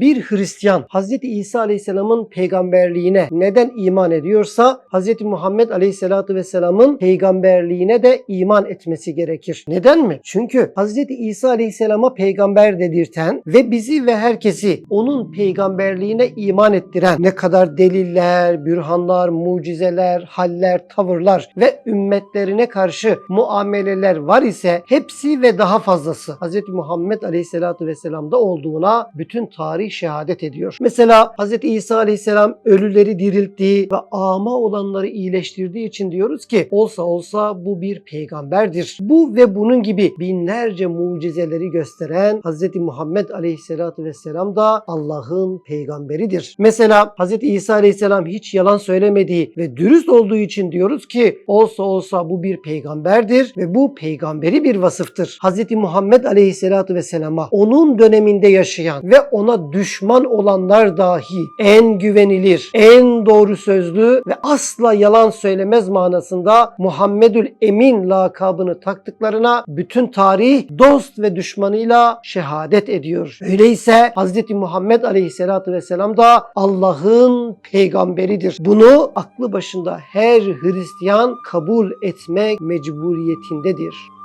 Bir Hristiyan Hz. İsa Aleyhisselam'ın peygamberliğine neden iman ediyorsa Hz. Muhammed Aleyhisselatü Vesselam'ın peygamberliğine de iman etmesi gerekir. Neden mi? Çünkü Hz. İsa Aleyhisselam'a peygamber dedirten ve bizi ve herkesi onun peygamberliğine iman ettiren ne kadar deliller, bürhanlar, mucizeler, haller, tavırlar ve ümmetlerine karşı muameleler var ise hepsi ve daha fazlası Hz. Muhammed Aleyhisselatü Vesselam'da olduğuna bütün tarih şehadet ediyor. Mesela Hz. İsa Aleyhisselam ölüleri dirilttiği ve ama olanları iyileştirdiği için diyoruz ki olsa olsa bu bir peygamberdir. Bu ve bunun gibi binlerce mucizeleri gösteren Hz. Muhammed Aleyhisselatü Vesselam da Allah'ın peygamberidir. Mesela Hz. İsa Aleyhisselam hiç yalan söylemediği ve dürüst olduğu için diyoruz ki olsa olsa bu bir peygamberdir ve bu peygamberi bir vasıftır. Hz. Muhammed Aleyhisselatü Vesselam'a onun döneminde yaşayan ve ona düşman olanlar dahi en güvenilir, en doğru sözlü ve asla yalan söylemez manasında Muhammedül Emin lakabını taktıklarına bütün tarih dost ve düşmanıyla şehadet ediyor. Öyleyse Hz. Muhammed Aleyhisselatü Vesselam da Allah'ın peygamberidir. Bunu aklı başında her Hristiyan kabul etmek mecburiyetindedir.